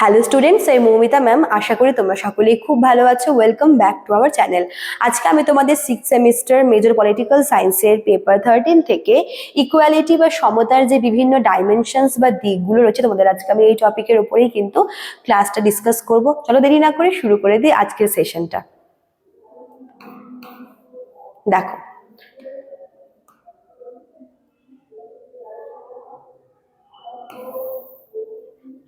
Hello students এই Moumita ma'am আশা করি তোমরা সকলেই খুব ভালো আছো। Welcome back to our channel আজকে আমি তোমাদের সিক্স সেমিস্টার মেজর পলিটিক্যাল সায়েন্সের পেপার থার্টিন থেকে ইকুয়ালিটি বা সমতার যে বিভিন্ন ডাইমেনশনস বা দিকগুলো রয়েছে তোমাদের আজকে আমি এই টপিকের উপরেই কিন্তু ক্লাসটা ডিসকাস করব। চলো দেরি না করে শুরু করে দিই আজকের সেশনটা দেখো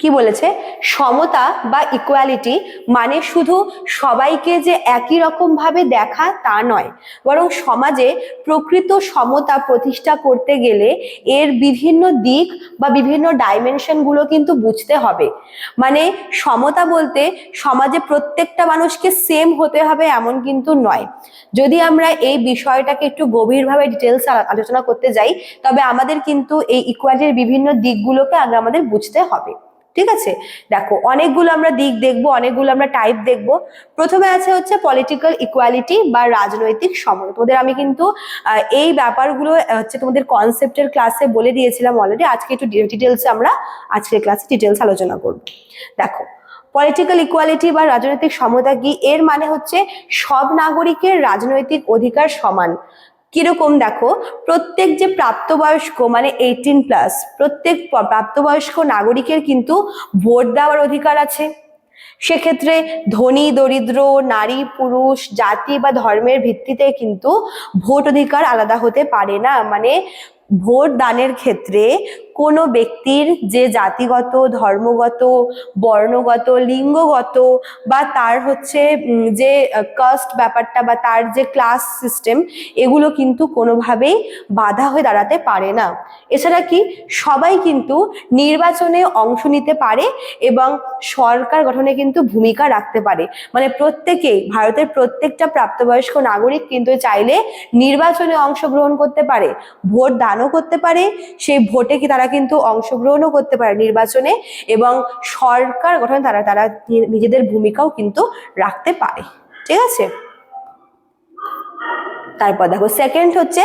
কি বলেছে? সমতা বা ইকুয়ালিটি মানে শুধু সবাইকে যে একই রকম ভাবে দেখা তা নয়, বরং সমাজে প্রকৃত সমতা প্রতিষ্ঠা করতে গেলে এর বিভিন্ন দিক বা বিভিন্ন ডাইমেনশনগুলো কিন্তু বুঝতে হবে। মানে সমতা বলতে সমাজে প্রত্যেকটা মানুষকে সেম হতে হবে এমন কিন্তু নয়। যদি আমরা এই বিষয়টাকে একটু গভীরভাবে ডিটেলস আলোচনা করতে যাই, তবে আমাদের কিন্তু এই ইকুয়ালিটির বিভিন্ন দিকগুলোকে আগে আমাদের বুঝতে হবে। ঠিক আছে? দেখো, অনেকগুলো আমরা দিক দেখব, অনেকগুলো আমরা টাইপ দেখব। প্রথমে আছে হচ্ছে পলিটিক্যাল ইকুয়ালিটি বা রাজনৈতিক সমতা। তোমাদের আমি কিন্তু এই ব্যাপারগুলো হচ্ছে তোমাদের কনসেপ্টের ক্লাসে বলে দিয়েছিলাম অলরেডি আজকে একটু ডিটেলসে আমরা আজকের ক্লাসে ডিটেলস আলোচনা করব। দেখো পলিটিক্যাল ইকুয়ালিটি বা রাজনৈতিক সমতা কি? এর মানে হচ্ছে সব নাগরিকের রাজনৈতিক অধিকার সমান। কীরকম দেখো? প্রত্যেক যে প্রাপ্তবয়স্ক মানে এইটিন প্লাস প্রত্যেক প্রাপ্তবয়স্ক নাগরিকের কিন্তু ভোট দেওয়ার অধিকার আছে। সেক্ষেত্রে ধনী, দরিদ্র, নারী, পুরুষ, জাতি বা ধর্মের ভিত্তিতে কিন্তু ভোট অধিকার আলাদা হতে পারে না। মানে ভোট দানের ক্ষেত্রে কোনো ব্যক্তির যে জাতিগত, ধর্মগত, বর্ণগত, লিঙ্গগত বা তার হচ্ছে যে কাস্ট ব্যাপারটা বা তার যে ক্লাস সিস্টেম এগুলো কিন্তু কোনোভাবেই বাধা হয়ে দাঁড়াতে পারে না। এছাড়া কি, সবাই কিন্তু নির্বাচনে অংশ নিতে পারে এবং সরকার গঠনে কিন্তু ভূমিকা রাখতে পারে। মানে প্রত্যেকেই, ভারতের প্রত্যেকটা প্রাপ্তবয়স্ক নাগরিক কিন্তু চাইলে নির্বাচনে অংশগ্রহণ করতে পারে, ভোট দানও করতে পারে, সেই ভোটে কি তারা তারা কিন্তু অংশগ্রহণও করতে পারে নির্বাচনে এবং সরকার গঠনে তারা তারা নিজেদের ভূমিকাও কিন্তু রাখতে পারে। ঠিক আছে? তারপর দেখো সেকেন্ড হচ্ছে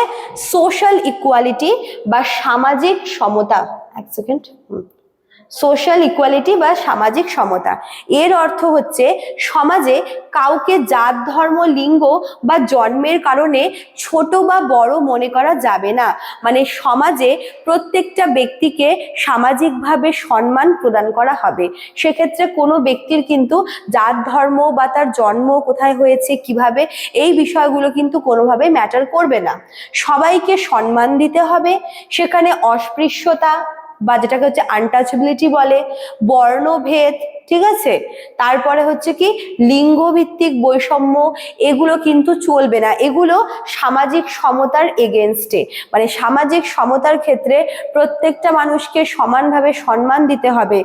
সোশ্যাল ইকুয়ালিটি বা সামাজিক সমতা। এক সেকেন্ড হুম। সোশ্যাল ইকুয়ালিটি বা সামাজিক সমতা। এর অর্থ হচ্ছে সমাজে কাউকে জাত, ধর্ম, লিঙ্গ বা জন্মের কারণে ছোট বা বড় মনে করা যাবে না। মানে সমাজে প্রত্যেকটা ব্যক্তিকে সামাজিকভাবে সম্মান প্রদান করা হবে। সেক্ষেত্রে কোনো ব্যক্তির কিন্তু জাত, ধর্ম বা তার জন্ম কোথায় হয়েছে, কীভাবে, এই বিষয়গুলো কিন্তু কোনোভাবে ম্যাটার করবে না। সবাইকে সম্মান দিতে হবে। সেখানে অস্পৃশ্যতা বা যেটাকে হচ্ছে আনটাচেবিলিটি বলে বর্ণভেদ ঠিক আছে? তারপরে হচ্ছে কি লিঙ্গ ভিত্তিক বৈষম্য, এগুলো কিন্তু চলবে না। এগুলো সামাজিক সমতার এগেনস্টে মানে সামাজিক সমতার ক্ষেত্রে প্রত্যেকটা মানুষকে সমানভাবে সম্মান দিতে হবে।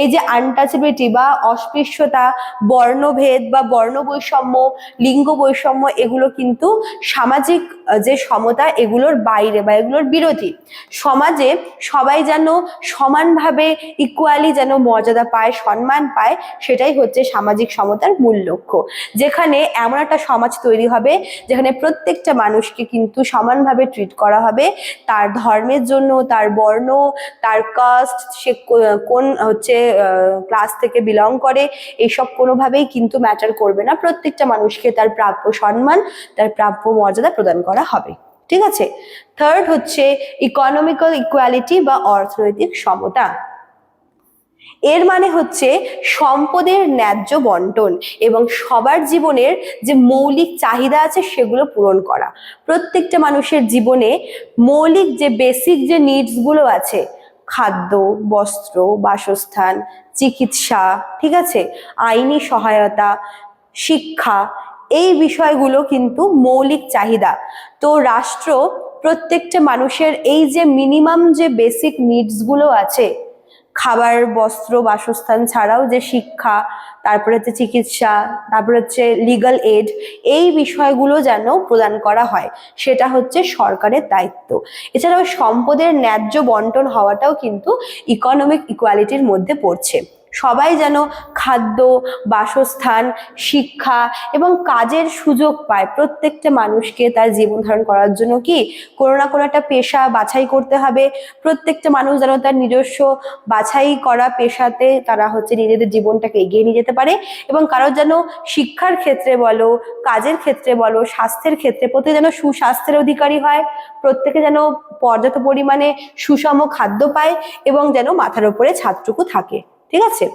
এই যে আনটাচেবিলিটি বা অস্পৃশ্যতা, বর্ণভেদ বা বর্ণ বৈষম্য লিঙ্গ বৈষম্য, এগুলো কিন্তু সামাজিক যে সমতা, এগুলোর বাইরে বা এগুলোর বিরোধী। সমাজে সবাই যেন সমানভাবে ইকুয়ালি যেন মর্যাদা পায়, সম্মান পায়, সেটাই হচ্ছে সামাজিক সমতার মূল লক্ষ্য। যেখানে এমন একটা সমাজ তৈরি হবে, যেখানে প্রত্যেকটা মানুষকে কিন্তু সমানভাবে ট্রিট করা হবে। তার ধর্মের জন্য, তার বর্ণ, তার কাস্ট সে কোন হচ্ছে ক্লাস থেকে বিলং করে, এইসব কোনোভাবেই কিন্তু ম্যাটার করবে না। প্রত্যেকটা মানুষকে তার প্রাপ্য সম্মান, তার প্রাপ্য মর্যাদা প্রদান করা হবে। ঠিক আছে? থার্ড হচ্ছে ইকোনমিক্যাল ইকুয়ালিটি বা অর্থনৈতিক সমতা। এর মানে হচ্ছে সম্পদের ন্যায্য বন্টন এবং সবার জীবনের যে মৌলিক চাহিদা আছে সেগুলো পূরণ করা। প্রত্যেকটা মানুষের জীবনে মৌলিক যে বেসিক যে নিডসগুলো আছে, খাদ্য, বস্ত্র, বাসস্থান, চিকিৎসা, ঠিক আছে? আইনি সহায়তা, শিক্ষা, এই বিষয়গুলো কিন্তু মৌলিক চাহিদা। তো রাষ্ট্র প্রত্যেকটা মানুষের এই যে মিনিমাম যে বেসিক নিডসগুলো আছে খাবার, বস্ত্র, বাসস্থান ছাড়াও যে শিক্ষা, তারপরে হচ্ছে চিকিৎসা, তারপর হচ্ছে লিগাল এড এই বিষয়গুলো যেন প্রদান করা হয়, সেটা হচ্ছে সরকারের দায়িত্ব। এছাড়াও সম্পদের ন্যায্য বন্টন হওয়াটাও কিন্তু ইকোনমিক ইকুয়ালিটির মধ্যে পড়ছে। সবাই যেন খাদ্য, বাসস্থান, শিক্ষা এবং কাজের সুযোগ পায়। প্রত্যেকটা মানুষকে তার জীবন ধারণ করার জন্য কি কোনো না কোনো একটা পেশা বাছাই করতে হবে। প্রত্যেকটা মানুষ যেন তার নিজস্ব বাছাই করা পেশাতে তারা হচ্ছে নিজেদের জীবনটাকে এগিয়ে নিয়ে যেতে পারে এবং কারোর যেন শিক্ষার ক্ষেত্রে বলো, কাজের ক্ষেত্রে বলো, স্বাস্থ্যের ক্ষেত্রে প্রত্যেকে যেন সুস্বাস্থ্যের অধিকারী হয়। প্রত্যেকে যেন পর্যাপ্ত পরিমাণে সুষম খাদ্য পায় এবং যেন মাথার উপরে ছাদটুকু থাকে। ঠিক আছে?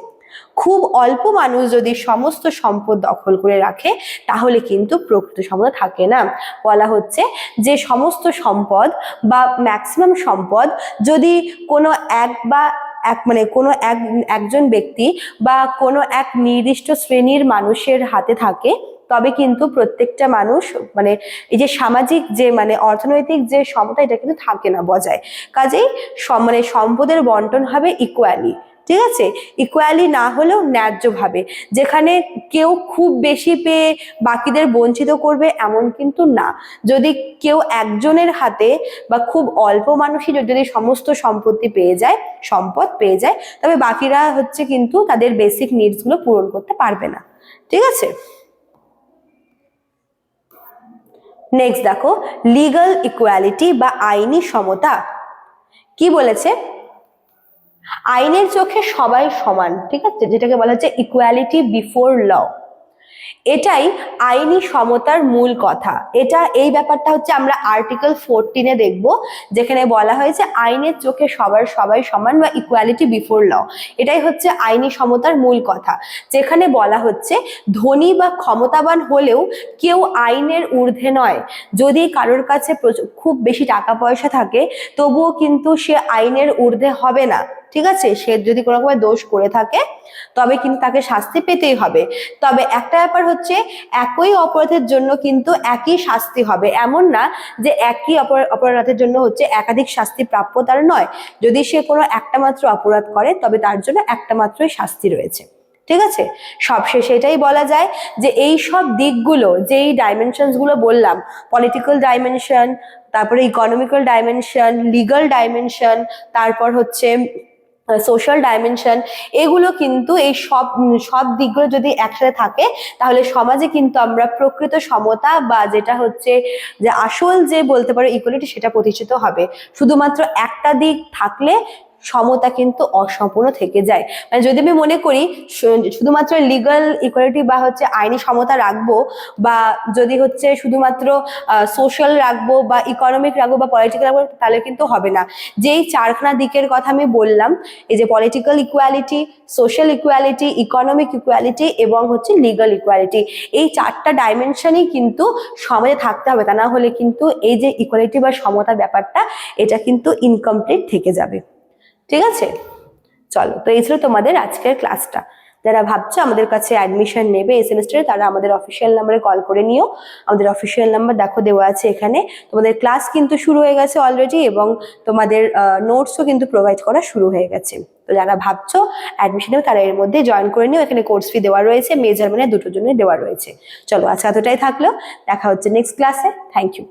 খুব অল্প মানুষ যদি সমস্ত সম্পদ দখল করে রাখে, তাহলে কিন্তু প্রকৃত সম্পদ থাকে না। বলা হচ্ছে যে সমস্ত সম্পদ বা ম্যাক্সিমাম সম্পদ যদি কোনো এক বা এক মানে কোনো এক, একজন ব্যক্তি বা কোনো এক নির্দিষ্ট শ্রেণির মানুষের হাতে থাকে, তবে কিন্তু প্রত্যেকটা মানুষ মানে এই যে সামাজিক যে মানে অর্থনৈতিক যে সমতা, এটা কিন্তু থাকে না বজায়। কাজেই মানে সম্পদের বন্টন হবে ইকুয়ালি ঠিক আছে? ইকুয়ালি না হলেও ন্যায্যভাবে। যেখানে কেউ খুব বেশি পেয়ে বাকিদের বঞ্চিত করবে এমন কিন্তু না। যদি কেউ একজনের হাতে বা খুব অল্প মানুষই যদি সমস্ত সম্পত্তি পেয়ে যায়, সম্পদ পেয়ে যায়, তবে বাকিরা হচ্ছে কিন্তু তাদের বেসিক নিডসগুলো পূরণ করতে পারবে না। ঠিক আছে? নেক্সট দেখো লিগাল ইকুয়ালিটি বা আইনি সমতা। কি বলেছে? আইনের চোখে সবাই সমান ঠিক আছে? যেটাকে বলা হচ্ছে ইকুয়ালিটি বিফোর ল এটাই আইনি সমতার মূল কথা। এটা, এই ব্যাপারটা হচ্ছে আমরা আর্টিকেল ফোরটিনে দেখব, যেখানে বলা হয়েছে আইনের চোখে সবার সবাই সমান বা ইকুয়ালিটি বিফোর ল এটাই হচ্ছে আইনি সমতার মূল কথা। যেখানে বলা হচ্ছে ধনী বা ক্ষমতাবান হলেও কেউ আইনের ঊর্ধ্বে নয়। যদি কারোর কাছে খুব বেশি টাকা পয়সা থাকে, তবুও কিন্তু সে আইনের ঊর্ধ্বে হবে না। ঠিক আছে? সে যদি কোনো রকমের দোষ করে থাকে, তবে কিন্তু তাকে শাস্তি পেতেই হবে। তবে একটা ব্যাপার হচ্ছে, একই অপরাধের জন্য কিন্তু একই শাস্তি হবে। এমন না যে একই অপরা- অপরাধের জন্য হচ্ছে একাধিক শাস্তি প্রাপ্য তার নয়। যদি সে কোনো একটা মাত্র অপরাধ করে, তবে তার জন্য একটা মাত্রই শাস্তি রয়েছে। ঠিক আছে? সবশেষে এটাই বলা যায় যে এই সব দিকগুলো, যেই ডাইমেনশনসগুলো বললাম পলিটিক্যাল ডাইমেনশন তারপরে ইকোনমিক্যাল ডাইমেনশন লিগাল ডাইমেনশন তারপর হচ্ছে সোশ্যাল ডাইমেনশন এগুলো কিন্তু এই সব সব দিকগুলো যদি একসাথে থাকে, তাহলে সমাজে কিন্তু আমরা প্রকৃত সমতা বা যেটা হচ্ছে যে আসল যে বলতে পারো ইকুয়ালিটি সেটা প্রতিষ্ঠিত হবে। শুধুমাত্র একটা দিক থাকলে সমতা কিন্তু অসম্পূর্ণ থেকে যায়। মানে যদি আমি মনে করি শুধুমাত্র লিগাল ইকুয়ালিটি বা হচ্ছে আইনি সমতা রাখব বা যদি হচ্ছে শুধুমাত্র সোশ্যাল রাখব বা ইকোনমিক রাখব বা পলিটিক্যাল রাখব, তাহলে কিন্তু হবে না। যেই চারখানা দিকের কথা আমি বললাম, এই যে political equality social equality economic equality এবং হচ্ছে লিগাল ইকুয়ালিটি এই চারটা ডাইমেনশনই কিন্তু সমাজে থাকতে হবে। তা না হলে কিন্তু এই যে ইকুয়ালিটি বা সমতা ব্যাপারটা, এটা কিন্তু ইনকমপ্লিট থেকে যাবে। ঠিক আছে? চলো, তো এই ছিল তোমাদের আজকের ক্লাসটা যারা ভাবছ আমাদের কাছে অ্যাডমিশন নেবে এই সেমিস্টারে তারা আমাদের অফিসিয়াল নাম্বারে কল করে নিও। আমাদের অফিসিয়াল নাম্বার দেখো দেওয়া আছে এখানে। তোমাদের ক্লাস কিন্তু শুরু হয়ে গেছে অলরেডি এবং তোমাদের নোটসও কিন্তু প্রোভাইড করা শুরু হয়ে গেছে। তো যারা ভাবছ অ্যাডমিশন নেবে তারা এর মধ্যে জয়েন করে নিও। এখানে কোর্স ফি দেওয়া রয়েছে মেজার মানে দুটোর জন্য দেওয়া রয়েছে। চলো, আজকে এতটাই থাকল। দেখা হচ্ছে নেক্সট ক্লাসে থ্যাংক ইউ